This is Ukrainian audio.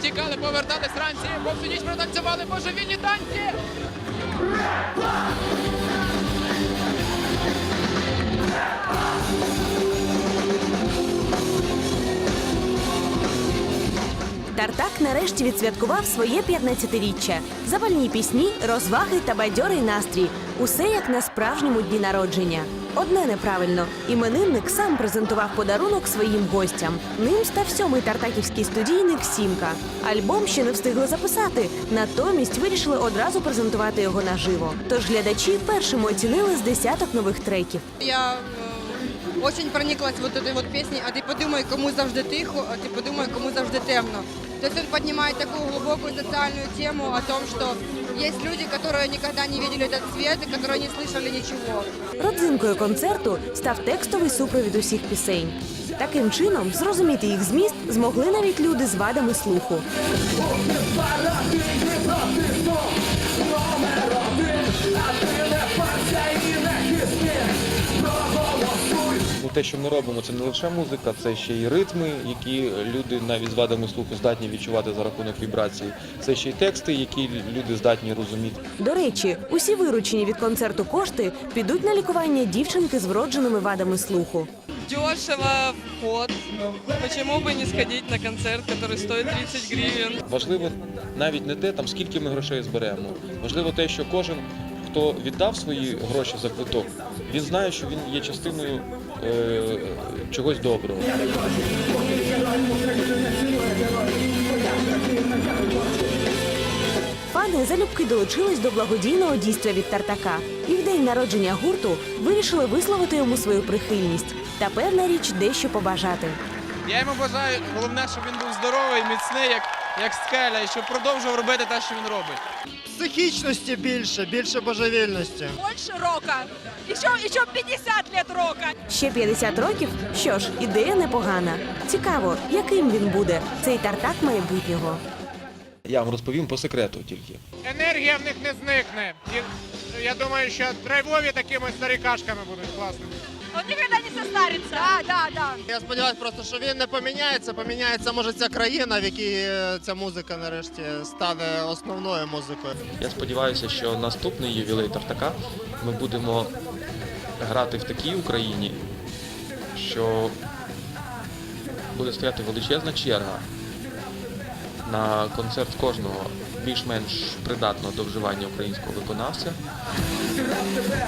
втікали, повертались ранці, бо всю ніч протанцювали божевільні танці. Тартак нарешті відсвяткував своє 15-річчя. Запальні пісні, розваги та бадьорий настрій. Усе як на справжньому дні народження. Одне неправильно. Іменинник сам презентував подарунок своїм гостям. Ним став сьомий тартаківський студійник Сімка. Альбом ще не встигли записати. Натомість вирішили одразу презентувати його наживо. Тож глядачі першими оцінили з десяток нових треків. Я е, очень прониклась вот этой вот песней, а ти подумай, кому завжди тихо, а ти подумай, кому завжди темно. То есть он поднимает такую глубокую социальную тему о том, что есть люди, которые никогда не видели этот цвет и которые не слышали ничего. Родзинкою концерту став текстовий супровід усіх пісень. Таким чином, зрозуміти їх зміст змогли навіть люди з вадами слуху. Те, що ми робимо, це не лише музика, це ще й ритми, які люди навіть з вадами слуху здатні відчувати за рахунок вібрацій. Це ще й тексти, які люди здатні розуміти. До речі, усі виручені від концерту кошти підуть на лікування дівчинки з вродженими вадами слуху. дешево вход. Почему бы не сходить на концерт, который стоит 30 гривен? Важливо навіть не те, там скільки ми грошей зберемо. Важливо те, що кожен, хто віддав свої гроші за квиток, він знає, що він є частиною е, чогось доброго. Фани залюбки долучились до благодійного дійства від Тартака і в день народження гурту вирішили висловити йому свою прихильність та певна річ дещо побажати. Я йому бажаю, головне, щоб він був здоровий, міцний, як, як скеля, і щоб продовжував робити те, що він робить. Психічності більше, більше божевільності. больше рока. Еще, еще 50 лет рока. Ще 50 років? Що ж, ідея непогана. Цікаво, яким він буде цей тартак майбутнього. Я вам розповім по секрету тільки. енергія в них не зникне. І я думаю, що драйвові такими старикашками будуть класними. Он никогда не состарится. Да, да, да. Я сподіваюся просто, що він не поміняється. Поміняється може ця країна, в якій е, ця музика нарешті стане основною музикою. Я сподіваюся, що наступний ювілей Тартака ми будемо грати в такій Україні, що буде стояти величезна черга на концерт кожного більш-менш придатного до вживання українського виконавця. Рап тебе,